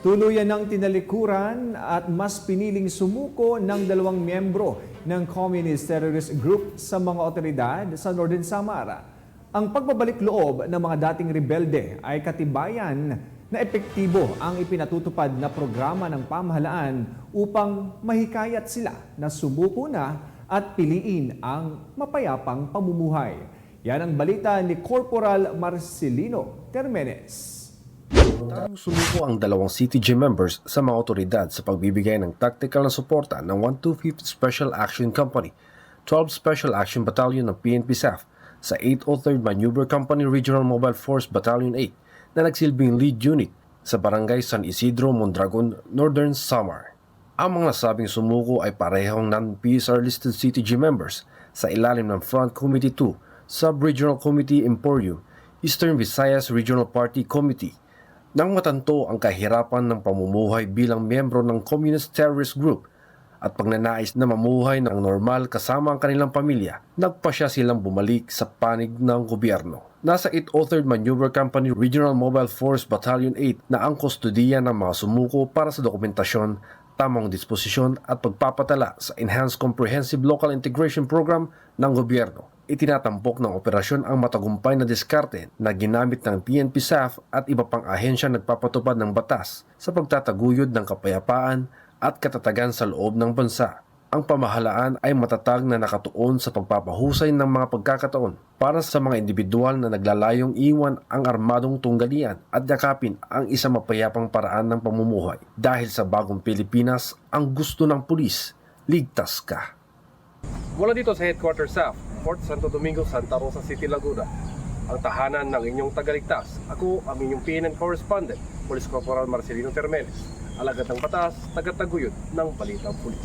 Tuluyan ng tinalikuran at mas piniling sumuko ng dalawang miyembro ng Communist Terrorist Group sa mga otoridad sa Northern Samara. Ang pagbabalik loob ng mga dating rebelde ay katibayan na epektibo ang ipinatutupad na programa ng pamahalaan upang mahikayat sila na sumuko na at piliin ang mapayapang pamumuhay. Yan ang balita ni Corporal Marcelino Termenes. Tarang sumuko ang dalawang CTG members sa mga otoridad sa pagbibigay ng tactical na suporta ng 125th Special Action Company, 12 Special Action Battalion ng PNP SAF sa 803rd Maneuver Company Regional Mobile Force Battalion 8 na nagsilbing lead unit sa Barangay San Isidro, Mondragon, Northern Samar. Ang mga nasabing sumuko ay parehong non-PSR listed CTG members sa ilalim ng Front Committee 2, Sub-Regional Committee Emporium, Eastern Visayas Regional Party Committee, nang matanto ang kahirapan ng pamumuhay bilang miyembro ng Communist Terrorist Group at pagnanais na mamuhay ng normal kasama ang kanilang pamilya, nagpasya silang bumalik sa panig ng gobyerno. Nasa 803rd Maneuver Company Regional Mobile Force Battalion 8 na ang kustodiya ng mga sumuko para sa dokumentasyon, tamang disposisyon at pagpapatala sa Enhanced Comprehensive Local Integration Program ng gobyerno itinatampok ng operasyon ang matagumpay na diskarte na ginamit ng PNP SAF at iba pang ahensya nagpapatupad ng batas sa pagtataguyod ng kapayapaan at katatagan sa loob ng bansa. Ang pamahalaan ay matatag na nakatuon sa pagpapahusay ng mga pagkakataon para sa mga individual na naglalayong iwan ang armadong tunggalian at yakapin ang isang mapayapang paraan ng pamumuhay. Dahil sa bagong Pilipinas, ang gusto ng pulis, ligtas ka. Mula dito sa headquarters SAF, Fort Santo Domingo, Santa Rosa City, Laguna, ang tahanan ng inyong tagaligtas. Ako ang inyong PNN correspondent, Police Corporal Marcelino Termenes, alagad ng batas, tagataguyod ng Balitang Pulis.